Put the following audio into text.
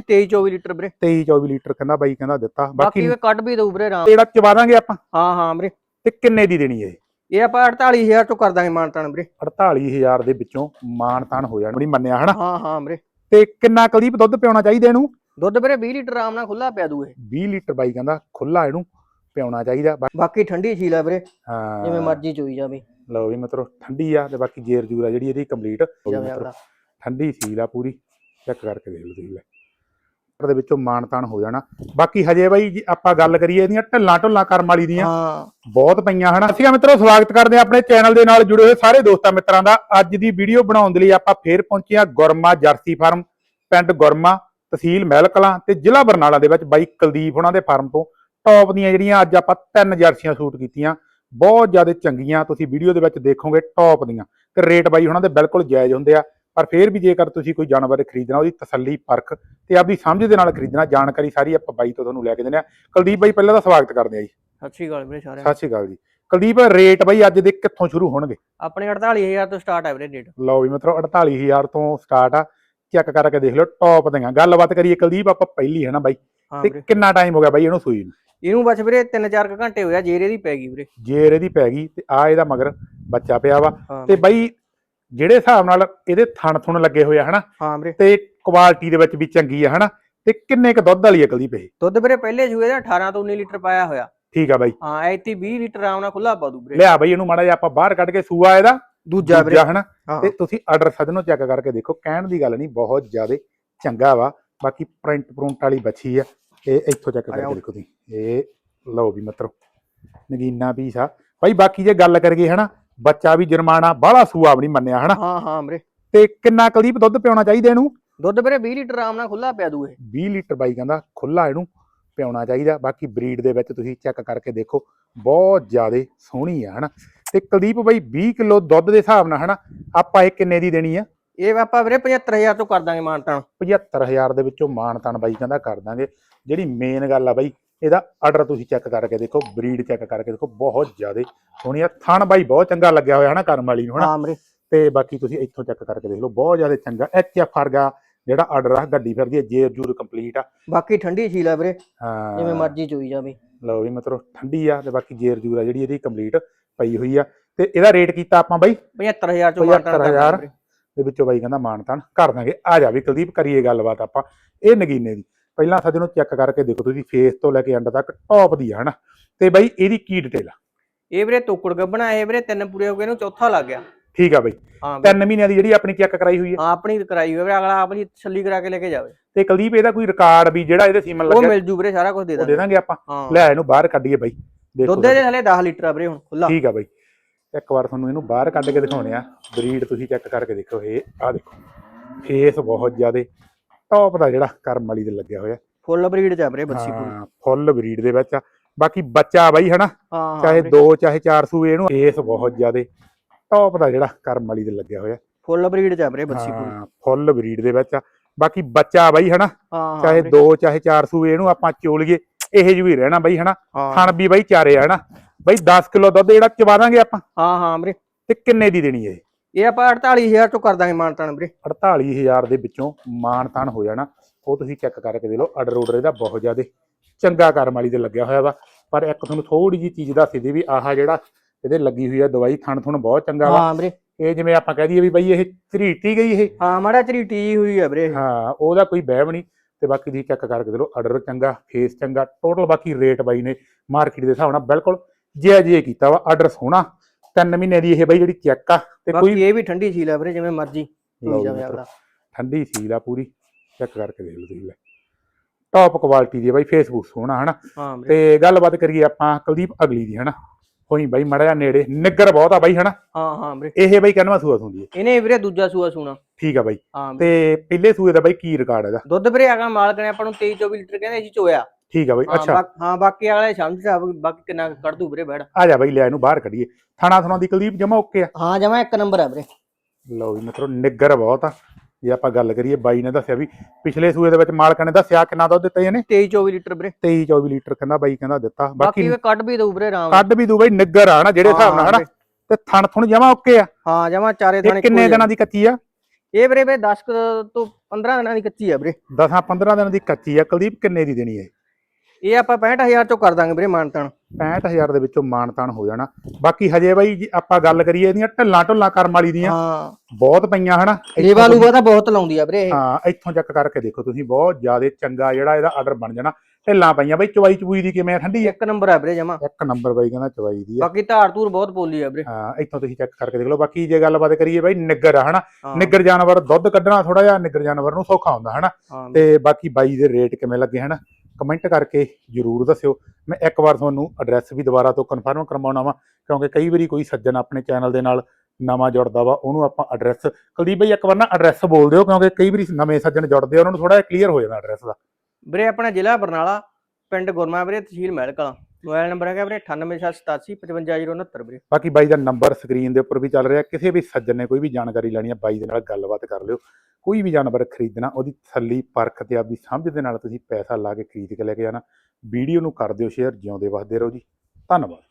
23 24 litre ਵੀਰੇ। 23 24 litre ਕਹਿੰਦਾ ਬਾਈ ਕਹਿੰਦਾ ਦਿੱਤਾ। ਬਾਕੀ ਬਾਕੀ ਵੀ ਕੱਢ ਵੀ ਦਊ ਵੀਰੇ ਆਰਾਮ। ਜਿਹੜਾ ਚਵਾ ਦਾਂਗੇ ਆਪਾਂ। ਹਾਂ ਹਾਂ ਵੀਰੇ। ਤੇ ਕਿੰਨੇ ਦੀ ਦੇਣੀ ਹੈ ਇਹ ਆਪਾਂ 48000 ਤੋਂ ਕਰ ਦਾਂਗੇ ਮਾਨਤਾਨ ਵੀਰੇ। 48000 ਦੇ ਵਿੱਚੋਂ ਮਾਨ ਤਾਨ ਹੋ ਜਾਣਾ ਬੜੀ ਮੰਨਿਆ ਹਨਾ? ਹਾਂ ਹਾਂ ਵੀਰੇ। ਤੇ ਕਿੰਨਾ ਕੁਲਦੀਪ ਦੁੱਧ ਪਿਆਉਣਾ ਚਾਹੀਦਾ ਇਹਨੂੰ? ਦੁੱਧ ਵੀਰੇ 20 ਲੀਟਰ ਆਰਾਮ ਨਾਲ ਖੁੱਲਾ ਪਿਆ ਦੂ ਇਹ। 20 ਲੀਟਰ ਬਾਈ ਕਹਿੰਦਾ ਖੁੱਲਾ ਇਹਨੂੰ ਪਿਆਉਣਾ ਚਾਹੀਦਾ। ਬਾ- ਬਾਕੀ ਠੰਡੀ ਛੀਲ ਆ ਵੀਰੇ ਹਾਂ। ਜਿਵੇਂ ਮਰਜ਼ੀ ਚੋਈ ਜਾਵੇ। ਲਓ ਵੀ ਮਤਲਬ ਠੰਡੀ ਆ ਤੇ ਬਾਕੀ ਜੇਰ ਜੂਰ ਆ ਜਿਹੜੀ ਇਹਦੀ ਕੰਪਲੀਟ ਜਾਵੇ ਠੰਡੀ ਸੀਲ ਆ ਪੂਰੀ। ਚੈੱਕ ਕਰਕੇ ਦੇਖ ਲਓ ਤੁਸੀਂ ਲੈ। ਦੇ ਵਿੱਚੋਂ ਮਾਨ ਤਾਨ ਹੋ ਜਾਣਾ। ਬਾਕੀ ਹਜੇ ਬਾਈ ਜੀ ਆਪਾਂ ਗੱਲ ਕਰੀਏ ਇਹਦੀਆਂ ਢੱਲਾਂ ਢੁੱਲਾਂ ਕਰਮ ਵਾਲੀ ਦੀਆਂ ਬਹੁਤ ਪਈਆਂ ਹਨ। ਅਸੀਂ ਮਿੱਤਰੋ ਸਵਾਗਤ ਕਰਦੇ ਹਾਂ ਆਪਣੇ ਚੈਨਲ ਦੇ ਨਾਲ ਜੁੜੇ ਹੋਏ ਸਾਰੇ ਦੋਸਤਾਂ ਮਿੱਤਰਾਂ ਦਾ। ਅੱਜ ਦੀ ਵੀਡੀਓ ਬਣਾਉਣ ਦੇ ਲਈ ਆਪਾਂ ਫੇਰ ਪਹੁੰਚੇ ਹਾਂ ਗੁਰਮਾ ਜਰਸੀ ਫਾਰਮ ਪਿੰਡ ਗੁਰਮਾ ਤਹਿਸੀਲ ਮਹਿਲ ਕਲਾਂ ਤੇ ਜ਼ਿਲ੍ਹਾ ਬਰਨਾਲਾ ਦੇ ਵਿੱਚ ਬਾਈ ਕੁਲਦੀਪ ਉਹਨਾਂ ਦੇ ਫਾਰਮ ਤੋਂ। ਟੌਪ ਦੀਆਂ ਜਿਹੜੀਆਂ ਅੱਜ ਆਪਾਂ ਤਿੰਨ ਜਰਸੀਆਂ ਸ਼ੂਟ ਕੀਤੀਆਂ। ਬਹੁਤ ਜ਼ਿਆਦਾ ਚੰਗੀਆਂ ਤੁਸੀਂ ਵੀਡੀਓ ਦੇ ਵਿੱਚ ਦੇਖੋਗੇ ਟੌਪ ਦੀਆਂ। ਤੇ ਰੇਟ ਬਾਈ ਉਹਨਾਂ ਦੇ ਬਿਲਕੁਲ ਜਾਇਜ਼ ਹੁੰਦੇ ਆ। ਪਰ ਫੇਰ ਵੀ ਜੇਕਰ ਤੁਸੀਂ ਕੋਈ ਜਾਨਵਰ ਖਰੀਦਣਾ ਉਹਦੀ ਤਸੱਲੀ ਪਰਖ ਤੇ ਆਪਦੀ ਸਮਝ ਦੇ ਨਾਲ ਖਰੀਦਣਾ ਜਾਣਕਾਰੀ ਸਾਰੀ ਆਪਾਂ ਬਾਈ ਤੋਂ ਤੁਹਾਨੂੰ ਲੈ ਕੇ ਦਿੰਦੇ ਆ ਕੁਲਦੀਪ ਬਾਈ ਪਹਿਲਾਂ ਤਾਂ ਸਵਾਗਤ ਕਰਦੇ ਆ ਜੀ। ਸਤਿ ਸ਼੍ਰੀ ਅਕਾਲ ਵੀਰੇ ਸਾਰਿਆਂ ਨੂੰ। ਸਤਿ ਸ਼੍ਰੀ ਅਕਾਲ ਜੀ। ਕੁਲਦੀਪ ਰੇਟ ਬਾਈ ਅੱਜ ਦੇ ਕਿੱਥੋਂ ਸ਼ੁਰੂ ਹੋਣਗੇ? ਆਪਣੇ 48000 ਤੋਂ ਸਟਾਰਟ ਹੈ ਵੀਰੇ ਰੇਟ। ਲਓ ਵੀ ਮਤਲਬ 48000 ਤੋਂ ਸਟਾਰਟ ਆ। ਚੈੱਕ ਕਰਕੇ ਦੇਖ ਲਓ ਟੌਪ ਦੀਆਂ। ਗੱਲਬਾਤ ਕਰੀਏ ਕੁਲਦੀਪ ਆਪਾਂ ਪਹਿਲੀ ਹੈ ਨਾ ਬਾਈ? ਤੇ ਕਿੰਨਾ ਟਾਈਮ ਹੋ ਗਿਆ ਬਾਈ ਇਹਨੂੰ ਸੂਈ ਨੂੰ? ਇਹਨੂੰ ਬਸ ਵੀਰੇ 3-4 ਘੰਟੇ ਹੋਇਆ ਜੇਰੇ ਦੀ ਪੈ ਗਈ ਵੀਰੇ। ਜੇਰ ਇਹਦੀ ਪੈ ਗਈ ਤੇ ਆ ਇਹਦਾ ਮਗਰ ਬੱਚਾ ਪਿਆ ਵਾ। ਤੇ ਬਾਈ ਜਿਹੜੇ ਹਿਸਾਬ ਨਾਲ ਇਹਦੇ ਥਣ ਥੁਣ ਲੱਗੇ ਹੋਏ ਆ ਹਨਾ? ਹਾਂ ਵੀਰੇ। ਤੇ ਕੁਆਲਿਟੀ ਦੇ ਵਿੱਚ ਵੀ ਚੰਗੀ ਆ ਹਨਾ? ਤੇ ਕਿੰਨੇ ਕ ਦੁੱਧ ਵਾਲੀ ਆ ਕੁਲਦੀਪ ਇਹ ਦੁੱਧ ਵੀਰੇ ਪਹਿਲੇ ਸੂਏ ਦਾ 18 ਤੋਂ 19 ਲੀਟਰ ਪਾਇਆ ਹੋਇਆ। ਠੀਕ ਆ ਬਾਈ। ਹਾਂ ਐਤੀ 20 ਲੀਟਰ ਆਰਾਮ ਨਾਲ ਖੁੱਲਾ ਪਾ ਦੂ ਵੀਰੇ। ਲਿਆ ਬਾਈ ਇਹਨੂੰ ਮਾੜਾ ਜਿਹਾ ਆਪਾਂ ਬਾਹਰ ਕੱਢ ਕੇ ਸੂਆ ਇਹਦਾ। ਦੂਜਾ ਵੀਰੇ। ਹਨਾ? ਤੇ ਤੁਸੀਂ ਆਰਡਰ ਸਦਨੋਂ ਚੈੱਕ ਕਰਕੇ ਦੇਖੋ ਕਹਿਣ ਦੀ ਗੱਲ ਨਹੀਂ ਬਹੁਤ ਜ਼ਿਆਦਾ ਚੰਗਾ ਵਾ। ਬਾਕੀ ਪ੍ਰਿੰਟ ਪ੍ਰਿੰਟ ਵਾਲੀ ਬੱਚੀ ਆ। ਇਹ ਇੱਥੋਂ ਚੈੱਕ ਕਰਕੇ ਦੇਖੋ ਤੁਸੀਂ। ਇਹ ਲਓ ਵੀ ਮਤਰੋ ਨਗੀਨਾ ਪੀਸ ਆ। ਭਾਈ ਬਾਕੀ ਜੇ ਗੱਲ ਕਰੀਏ ਹਨਾ? ਬੱਚਾ ਵੀ ਜਰਮਾਨਾ ਬਾਹਲਾ ਸੂਆ ਵੀ ਨਹੀਂ ਮੰਨਿਆ ਹਨਾ? ਹਾਂ ਹਾਂ ਵੀਰੇ। ਤੇ ਕਿੰਨਾ ਕੁਲਦੀਪ ਦੁੱਧ ਪਿਆਉਣਾ ਚਾਹੀਦਾ ਇਹਨੂੰ? ਦੁੱਧ ਵੀਰੇ 20 ਲੀਟਰ ਆਰਾਮ ਨਾਲ ਖੁੱਲਾ ਪਿਆ ਦੂ ਇਹ 20 ਲੀਟਰ ਬਾਈ ਕਹਿੰਦਾ ਖੁੱਲਾ ਇਹਨੂੰ ਪਿਆਉਣਾ ਚਾਹੀਦਾ ਬਾਕੀ ਬਰੀਡ ਦੇ ਵਿੱਚ ਤੁਸੀਂ ਚੈੱਕ ਕਰਕੇ ਦੇਖੋ ਬਹੁਤ ਜ਼ਿਆਦਾ ਸੋਹਣੀ ਆ ਹਨਾ? ਤੇ ਕੁਲਦੀਪ ਬਾਈ 20 ਕਿਲੋ ਦੁੱਧ ਦੇ ਹਿਸਾਬ ਨਾਲ ਹਨਾ? ਆਪਾਂ ਇਹ ਕਿੰਨੇ ਦੀ ਦੇਣੀ ਆ? ਇਹ ਆਪਾਂ ਵੀਰੇ 75000 ਤੋਂ ਕਰ ਦਾਂਗੇ ਮਾਨਤਾਨ 75000 ਦੇ ਵਿੱਚੋਂ ਮਾਨ ਤਾਨ ਬਾਈ ਕਹਿੰਦਾ ਕਰ ਦਾਂਗੇ। ਜਿਹੜੀ ਮੇਨ ਗੱਲ ਆ ਬਾਈ ਇਹਦਾ ਆਰਡਰ ਤੁਸੀਂ ਚੈੱਕ ਕਰਕੇ ਦੇਖੋ ਬਰੀਡ ਚੈੱਕ ਕਰਕੇ ਦੇਖੋ ਬਹੁਤ ਜ਼ਿਆਦਾ ਸੋਹਣੀ ਆ। ਥਣ ਬਾਈ ਬਹੁਤ ਚੰਗਾ ਲੱਗਿਆ ਹੋਇਆ ਹਨਾ ਕਰਮ ਵਾਲੀ ਨੂੰ ਹਨਾ? ਤੇ ਬਾਕੀ ਤੁਸੀਂ ਇੱਥੋਂ ਚੈੱਕ ਕਰਕੇ ਦੇਖ ਲਓ ਬਹੁਤ ਜ਼ਿਆਦਾ ਚੰਗਾ। ਐਚ ਐਫ ਵਰਗਾ ਜਿਹੜਾ ਆਰਡਰ ਆ ਗੱਡੀ ਫਿਰਦੀ ਹੈ ਜੇਰ ਜੂਰ ਕੰਪਲੀਟ ਆ। ਬਾਕੀ ਠੰਡੀ ਛੀਲ ਆ ਵੀਰੇ ਹਾਂ। ਜਿਵੇਂ ਮਰਜ਼ੀ ਚੋਈ ਜਾਵੇ। ਲਓ ਵੀ ਮਤਲਬ ਠੰਡੀ ਆ ਤੇ ਬਾਕੀ ਜੇਰ ਜੂਰ ਆ ਜਿਹੜੀ ਇਹਦੀ ਕੰਪਲੀਟ ਪਈ ਹੋਈ ਆ। ਤੇ ਇਹਦਾ ਰੇਟ ਕੀਤਾ ਆਪਾਂ ਬਾਈ? 75000 ਚੋਂ ਮਾਨਤਾਨ ਕਰ 75000 ਦਾਂਗੇ ਦੇ ਵਿੱਚੋਂ ਬਾਈ ਕਹਿੰਦਾ ਮਾਨਤਾਨ। ਕਰ ਦਾਂਗੇ ਆ ਜਾ ਵੀ ਕੁਲਦੀਪ ਕਰੀਏ ਗੱਲਬਾਤ ਆਪਾਂ। ਇਹ ਨਗੀਨੇ ਦੀ। ਪਹਿਲਾਂ ਸਾਡੇ ਨੂੰ ਚੈੱਕ ਕਰਕੇ ਦੇਖੋ ਤੁਸੀਂ ਫੇਸ ਤੋਂ ਲੈ ਕੇ ਐਂਡ ਤੱਕ ਟੌਪ ਦੀ ਆ ਹਨਾ? ਤੇ ਬਾਈ ਇਹਦੀ ਕੀ ਡਿਟੇਲ ਆ? ਇਹ ਵੀਰੇ ਤੋਕੜ ਗੱਬਣਾ ਇਹ ਵੀਰੇ ਤਿੰਨ ਪੂਰੇ ਹੋ ਗਏ ਨੂੰ ਚੌਥਾ ਲੱਗ ਗਿਆ। ਠੀਕ ਆ ਬਾਈ। ਹਾਂ ਤਿੰਨ ਮਹੀਨਿਆਂ ਦੀ ਜਿਹੜੀ ਆਪਣੀ ਚੈੱਕ ਕਰਾਈ ਹੋਈ ਹੈ ਹਾਂ, ਆਪਣੀ ਕਰਾਈ ਹੋਵੇ ਵੀਰੇ ਅਗਲਾ ਆਪਣੀ ਛੱਲੀ ਕਰਾ ਕੇ ਲੈ ਕੇ ਜਾਵੇ। ਤੇ ਕੁਲਦੀਪ ਇਹਦਾ ਕੋਈ ਰਿਕਾਰਡ ਵੀ ਜਿਹੜਾ ਇਹਦੇ ਸੀਮਨ ਉਹ ਲੱਗਿਆ? ਮਿਲ ਜੂ ਵੀਰੇ ਸਾਰਾ ਕੁਝ ਦੇ ਉਹ ਦੇ ਦਾਂਗੇ ਦਾਂਗੇ ਆਪਾਂ। ਹਾਂ। ਲੈ ਇਹਨੂੰ ਬਾਹਰ ਕੱਢੀਏ ਬਾਈ। ਦੇਖੋ ਦੁੱਧ ਦੇ ਥਲੇ 10 ਲੀਟਰ ਆ ਵੀਰੇ ਹੁਣ ਖੁੱਲਾ ਠੀਕ ਆ ਬਾਈ। ਇੱਕ ਵਾਰ ਤੁਹਾਨੂੰ ਇਹਨੂੰ ਬਾਹਰ ਕੱਢ ਕੇ ਦਿਖਾਉਣੇ ਆ। ਬਰੀਡ ਤੁਸੀਂ ਚੈੱਕ ਕਰਕੇ ਦੇਖੋ ਇਹ ਆ ਦੇਖੋ। ਫੇਸ ਬਹੁਤ ਜ਼ਿਆਦੇ ਟੌਪ ਦਾ ਜਿਹੜਾ ਕਰਮ ਵਾਲੀ ਦੇ ਲੱਗਿਆ ਹੋਇਆ। ਫੁੱਲ ਬਰੀਡ ਚ ਆ ਵੀਰੇ ਬੱਚੀ ਪੂਰੀ। ਹਾਂ ਫੁੱਲ ਬਰੀਡ ਦੇ ਵਿੱਚ ਆ। ਬਾਕੀ ਬੱਚਾ ਬਾਈ ਹਨਾ ਹਾਂ ਚਾਹੇ ਵੀਰੇ, ਦੋ ਚਾਹੇ ਚਾਰ ਸੂਏ ਇਹਨੂੰ ਫੇਸ ਬਹੁਤ ਜ਼ਿਆਦੇ। ਟੌਪ ਦਾ ਜਿਹੜਾ ਕਰਮ ਵਾਲੀ ਦੇ ਲੱਗਿਆ ਹੋਇਆ। ਫੁੱਲ ਬਰੀਡ ਚ ਆ ਵੀਰੇ ਬੱਚੀ ਪੂਰੀ। ਹਾਂ ਫੁੱਲ ਬਰੀਡ ਦੇ ਵਿੱਚ ਆ। ਬਾਕੀ ਬੱਚਾ ਬਾਈ ਹਨਾ ਹਾਂ ਚਾਹੇ ਵੀਰੇ, ਦੋ ਚਾਹੇ ਚਾਰ ਸੂਏ ਇਹਨੂੰ ਆਪਾਂ ਚੋਲੀਏ ਇਹੇ ਜਿਹੀ ਹੀ ਰਹਿਣਾ ਬਾਈ ਹਨਾ। ਹਾਂ। ਵੀ ਬਾਈ ਚਾਰੇ ਆ ਹਨਾ। ਬਾਈ 10 ਕਿਲੋ ਦੁੱਧ ਜਿਹੜਾ ਚਵਾ ਦਾਂਗੇ ਆਪਾਂ। ਹਾਂ ਹਾਂ ਵੀਰੇ। ਤੇ ਕਿੰਨੇ ਦੀ ਦੇਣੀ ਹੈ ਇਹ? ਆਪਾਂ 48000 ਤੋਂ ਕਰ ਦਾਂਗੇ ਮਾਨਤਾਨ ਵੀਰੇ। 48000 ਦੇ ਵਿੱਚੋਂ ਮਾਨ ਤਾਨ ਹੋ ਜਾਣਾ। ਉਹ ਤੁਸੀਂ ਚੈੱਕ ਕਰਕੇ ਦੇ ਲਓ ਆਰਡਰ ਆਰਡਰ ਇਹਦਾ ਬਹੁਤ ਜ਼ਿਆਦਾ ਚੰਗਾ ਕਰਮ ਵਾਲੀ ਤੇ ਲੱਗਿਆ ਹੋਇਆ ਵਾ। ਪਰ ਇੱਕ ਤੁਹਾਨੂੰ ਥੋੜੀ ਜੀ ਚੀਜ਼ ਦੱਸ ਦੀ ਵੀ ਆਹ ਜਿਹੜਾ ਇਹਦੇ ਲੱਗੀ ਹੋਈ ਆ ਦਵਾਈ ਥਣ ਥੁਣ ਬਹੁਤ ਚੰਗਾ ਵਾ। ਹਾਂ ਵੀਰੇ। ਇਹ ਜਿਵੇਂ ਆਪਾਂ ਕਹਿ ਦਈਏ ਵੀ ਬਈ ਇਹ ਝਰੀਟੀ ਗਈ ਇਹ। ਹਾਂ ਮਾੜਾ ਝਰੀਟੀ ਹੋਈ ਆ ਵੀਰੇ। ਇਹ। ਹਾਂ ਉਹਦਾ ਕੋਈ ਬਹਿਮ ਨਹੀਂ। ਤੇ ਬਾਕੀ ਤੁਸੀਂ ਚੈੱਕ ਕਰਕੇ ਦੇ ਲਓ ਆਰਡਰ ਚੰਗਾ ਫੇਸ ਚੰਗਾ ਟੋਟਲ ਬਾਕੀ ਰੇਟ ਬਾਈ ਨੇ ਮਾਰਕੀਟ ਦੇ ਹਿਸਾਬ ਨਾਲ ਬਿਲਕੁਲ ਜੇ ਜੇ ਕੀਤਾ ਵਾ ਆਰਡਰ ਸੋਹਣਾ। ਤਿੰਨ ਮਹੀਨੇ ਦੀ ਇਹ ਬਾਈ ਜਿਹੜੀ ਚੈੱਕ ਆ ਤੇ ਕੋਈ ਇਹ ਵੀ ਠੰਡੀ ਛੀਲ ਆ ਵੀਰੇ ਜਿਵੇਂ ਮਰਜ਼ੀ ਲਓ ਚੋਈ ਜੀ ਜਾਵੇ ਮਿੱਤਰੋ, ਆਪਦਾ। ਠੰਡੀ ਸੀਲ ਆ ਪੂਰੀ ਚੈੱਕ ਕਰਕੇ ਦੇਖ ਲਓ ਤੁਸੀਂ ਲੈ। ਟੌਪ ਕੁਆਲਿਟੀ ਦੀ ਆ ਬਾਈ ਫੇਸਬੁੱਕ ਸੋਹਣਾ ਹਨਾ? ਹਾਂ ਵੀਰੇ। ਤੇ ਗੱਲਬਾਤ ਕਰੀਏ ਆਪਾਂ ਕੁਲਦੀਪ ਅਗਲੀ ਦੀ ਹਨਾ? ਹੋਈ ਬਾਈ ਮੜਾ ਜਾ ਨੇੜੇ ਨਿੱਗਰ ਬਹੁਤ ਆ ਬਾਈ ਹਨਾ? ਹਾਂ ਹਾਂ ਵੀਰੇ। ਇਹ ਬਾਈ ਕਹਿੰਦਾ ਸੂਆ ਹੈ? ਇਹਨੇ ਵੀਰੇ ਦੂਜਾ ਸੂਆ ਸੂਣਾ। ਠੀਕ ਆ ਬਾਈ। ਹਾਂ ਵੀਰੇ। ਤੇ ਪਹਿਲੇ ਸੂਏ ਦਾ ਬਾਈ ਕੀ ਰਿਕਾਰਡ ਇਹਦਾ? ਦੁੱਧ ਵੀਰੇ ਆਗਾ ਮਾਲਕ ਨੇ ਆਪਾਂ ਨੂੰ 23 24 ਲੀਟਰ ਕਹਿੰਦੇ ਅਸੀਂ ਚੋਇਆ। ਠੀਕ ਆ ਬਾਈ ਹਾਂ, ਅੱਛਾ। ਹਾਂ ਬਾਕੀ ਵਾਲੇ ਸਮਝ ਜਾ ਬਾਕੀ ਕਿੰਨਾ ਕੱਢ ਦੂ ਵੀਰੇ ਬੈੜ ਆ ਜਾ ਬਾਈ ਲੈ ਇਹਨੂੰ ਬਾਹਰ ਕੱਢੀਏ। ਥਾਣਾ ਥਾਣਾ ਦੀ ਕੁਲਦੀਪ ਜਮਾ ਓਕੇ ਆ? ਹਾਂ ਜਮਾ ਇੱਕ ਨੰਬਰ ਆ ਵੀਰੇ। ਲਓ ਵੀ ਮਿੱਤਰੋ ਨਿੱਗਰ ਬਹੁਤ ਆ। ਜੇ ਆਪਾਂ ਗੱਲ ਕਰੀਏ ਬਾਈ ਨੇ ਦੱਸਿਆ ਵੀ ਪਿਛਲੇ ਸੂਏ ਦੇ ਵਿੱਚ ਮਾਲਕਾਂ ਨੇ ਦੱਸਿਆ ਕਿੰਨਾ ਦੁੱਧ ਦਿੱਤਾ ਇਹਨੇ? 23 24 ਲੀਟਰ ਵੀਰੇ। 23 24 ਲੀਟਰ ਕਹਿੰਦਾ ਬਾਈ ਕਹਿੰਦਾ ਦਿੱਤਾ। ਬਾਕੀ ਬਾਕੀ ਵੀ ਕੱਢ ਵੀ ਦਊ ਵੀਰੇ ਆਰਾਮ ਨਾਲ। ਕੱਢ ਵੀ ਦੂ ਬਾਈ ਨਿੱਗਰ ਆ ਨਾ ਜਿਹੜੇ ਹਿਸਾਬ ਨਾਲ ਹਨਾ। ਤੇ ਥਣ ਥੁਣ ਜਮਾ ਓਕੇ ਆ। ਹਾਂ ਜਮਾ ਚਾਰੇ ਥਾਣੇ ਕਿੰਨੇ ਦਿਨਾਂ ਦੀ ਕੱਚੀ ਆ? ਇਹ ਵੀਰੇ ਵੀਰੇ 10 ਤੋਂ 15 ਦਿਨਾਂ ਦੀ ਕੱਚੀ ਆ ਵੀਰੇ। 10 15 ਦਿਨਾਂ ਦੀ ਕੱਚੀ ਆ। ਕੁਲਦੀਪ ਕਿੰਨੇ ਦੀ ਦੇਣੀ ਹੈ ਇਹ ਆਪਾਂ 65000 ਚੋਂ ਕਰ ਦਾਂਗੇ ਵੀਰੇ ਮਾਨਤਾਨ 65000 ਦੇ ਵਿੱਚੋਂ ਮਾਨਤਾਨ ਹੋ ਜਾਣਾ। ਬਾਕੀ ਹਜੇ ਬਾਈ ਜੀ ਆਪਾਂ ਗੱਲ ਕਰੀਏ ਇਹਦੀਆਂ ਢੱਲਾਂ ਢੁੱਲਾਂ ਕਰਮ ਵਾਲੀ ਦੀਆਂ ਹਾਂ। ਬਹੁਤ ਪਈਆਂ ਹਨਾ। ਲੇਵਾ ਲੂਵਾ ਤਾਂ ਬਹੁਤ ਲਾਉਂਦੀ ਆ ਵੀਰੇ ਇਹ। ਹਾਂ ਇੱਥੋਂ ਚੱਕ ਕਰਕੇ ਦੇਖੋ ਤੁਸੀਂ ਬਹੁਤ ਜ਼ਿਆਦਾ ਚੰਗਾ ਜਿਹੜਾ ਇਹਦਾ ਆਰਡਰ ਬਣ ਜਾਣਾ। ਢਿੱਲਾਂ ਪਈਆਂ ਬਈ ਚਵਾਈ ਚਬੂਈ ਦੀ ਕਿਵੇਂ ਆ? ਠੰਡੀ ਇੱਕ ਨੰਬਰ ਆ ਵੀਰੇ ਜਮਾ। ਇੱਕ ਨੰਬਰ ਬਾਈ ਕਹਿੰਦਾ ਚਵਾਈ ਦੀ ਆ। ਬਾਕੀ ਧਾਰ ਧੂਰ ਬਹੁਤ ਬੋਲੀ ਆ ਵੀਰੇ। ਹਾਂ ਇੱਥੋਂ ਤੁਸੀਂ ਚੈੱਕ ਕਰਕੇ ਦੇਖ ਲਓ। ਬਾਕੀ ਜੇ ਗੱਲਬਾਤ ਕਰੀਏ ਬਾਈ ਨਿੱਗਰ ਆ ਹਨਾ। ਹਾਂ, ਨਿੱਗਰ ਜਾਨਵਰ ਦੁੱਧ ਕੱਢਣਾ ਥੋੜਾ ਜਿਹਾ ਨਿੱਗਰ ਜਾਨਵਰ ਨੂੰ ਸੌਖਾ ਹੁੰਦਾ ਹਨਾ। ਹਾਂ। ਤੇ ਬਾਕੀ ਬਾਈ ਦੇ ਰੇਟ ਕਿਵੇਂ ਲੱਗੇ ਹਨ? ਕਮੈਂਟ ਕਰਕੇ ਜਰੂਰ ਦੱਸਿਓ। ਮੈਂ ਇੱਕ ਵਾਰ ਤੁਹਾਨੂੰ ਐਡਰੈਸ ਵੀ ਦੁਬਾਰਾ ਤੋਂ ਕਨਫਰਮ ਕਰਵਾਉਣਾ ਵਾ ਕਿਉਂਕਿ ਕਈ ਵਾਰੀ ਕੋਈ ਸੱਜਣ ਆਪਣੇ ਚੈਨਲ ਦੇ ਨਾਲ ਨਵਾਂ ਜੁੜਦਾ ਵਾ ਉਹਨੂੰ ਆਪਾਂ ਐਡਰੈਸ ਕੁਲਦੀਪ ਬਾਈ ਇੱਕ ਵਾਰ ਨਾ ਐਡਰੈਸ ਬੋਲ ਦਿਓ ਕਿਉਂਕਿ ਕਈ ਵਾਰੀ ਨਵੇਂ ਸੱਜਣ ਜੁੜਦੇ ਆ ਉਹਨਾਂ ਨੂੰ ਥੋੜਾ ਜਿਹਾ ਕਲੀਅਰ ਹੋ ਜਾਂਦਾ ਐਡਰੈਸ ਦਾ। ਵੀਰੇ ਆਪਣਾ ਜ਼ਿਲ੍ਹਾ ਬਰਨਾਲਾ ਪਿੰਡ ਗੁਰਮਾ ਵੀਰੇ ਤਹਿਸੀਲ ਮਹਿਲ ਕਲਾਂ ਮੋਬਾਈਲ ਨੰਬਰ ਹੈਗਾ ਵੀਰੇ 9887855069 ਵੀਰੇ। ਬਾਕੀ ਬਾਈ ਦਾ ਨੰਬਰ ਸਕਰੀਨ ਦੇ ਉੱਪਰ ਵੀ ਚੱਲ ਰਿਹਾ ਕਿਸੇ ਵੀ ਸੱਜਣ ਨੇ ਕੋਈ ਵੀ ਜਾਣਕਾਰੀ ਲੈਣੀ ਹੈ ਬਾਈ ਦੇ ਨਾਲ ਗੱਲਬਾਤ ਕਰ ਲਿਓ। ਕੋਈ ਵੀ ਜਾਨਵਰ ਖਰੀਦਣਾ, ਉਹਦੀ ਥੱਲੀ ਪਰਖ ਤੇ ਆਪਦੀ ਸਮਝ ਦੇ ਨਾਲ ਤੁਸੀਂ ਪੈਸਾ ਲਾ ਕੇ ਖਰੀਦ ਕੇ ਲੈ ਕੇ ਜਾਣਾ। ਵੀਡੀਓ ਨੂੰ ਕਰ ਦਿਓ ਸ਼ੇਅਰ, ਜਿਉਂਦੇ ਵਸਦੇ ਰਹੋ ਜੀ। ਧੰਨਵਾਦ।